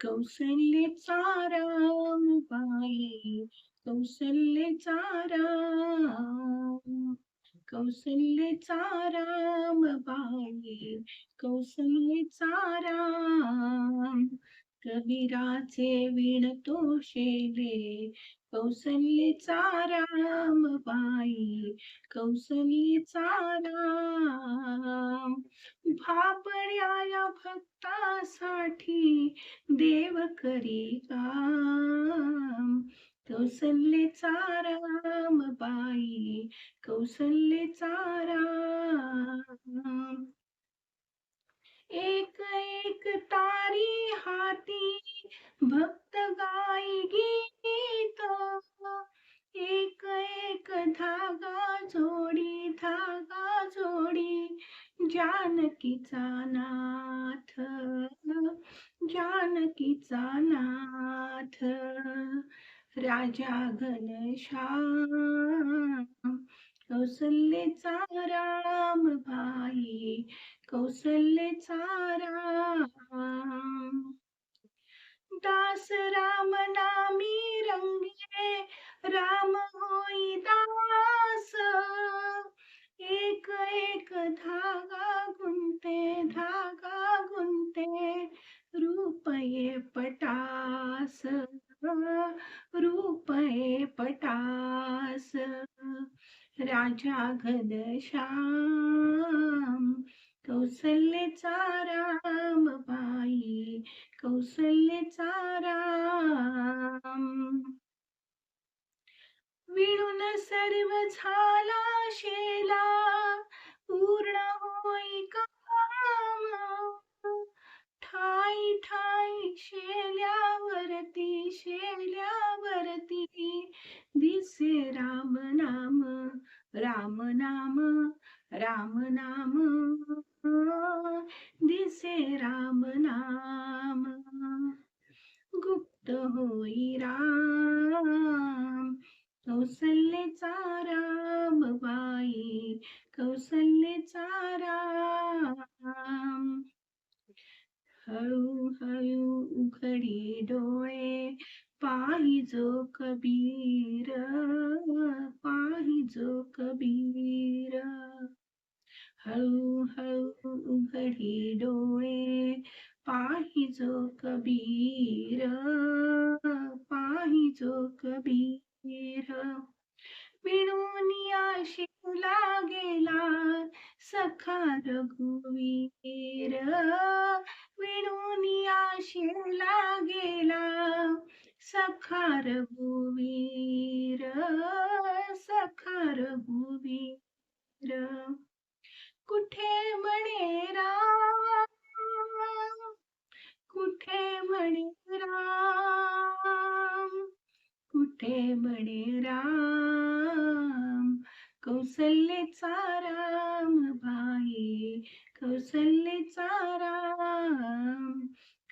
कौशल्येचा राम बाई कौसल्येचा राम कौशल्येचा राम बाई कौसल्येचा राम कबीराचे विण तो शेले कौशल्येचा राम बाई कौसल्येचा राम भापड्या या साठी देव करी काम. कौसल्येचा राम बाई कौसल्येचा राम. एक एक तारी हाती भक्त गाई गीत. एक एक धागा जोडी धागा जानकीचा नाथ जानकीचा नाथ राजा घनश्याम कौसल्येचा राम भाई कौसल्येचा राम. दास राम नामी रंगे राम होई दास पटास रूपये पटास राजा घनश्याम कौसल्यचा राम बाई कौसल्यचा राम. विणून सर्व झाला शेला राम नाम राम नाम राम नाम. दिसे राम नाम. गुप्त होई राम. कौसल्येचा राम बाई कौसल्येचा राम. हळू हळू उघडी डोळे पाहिजो कबीर पाहिजो कबीर. हळू हळू उघडी डोळे पाहिजो कबीर पाहिजो कबीर. विणूनिया शिवला गेला सखा रघुवीर. विणूनिया शिवला गेला सखा रघुवीर सखार रघुवीर कुठे म्हणे राम? कुठे म्हणे राम? कुठे म्हणे राम? कौसल्येचा राम भाई कौसल्येचा राम.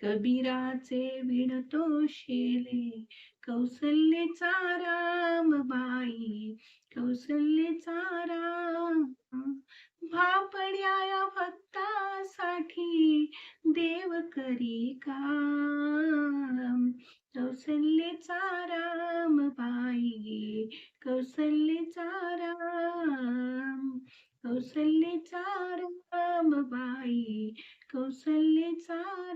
कबीराचे विणतो शेले कौसल्येचा राम बाई कौसल्येचा राम. भापड्या या भक्तासाठी देव करी काम. कौसल्येचा राम बाई कौसल्येचा राम. कौसल्येचा राम बाई कौसल्येचा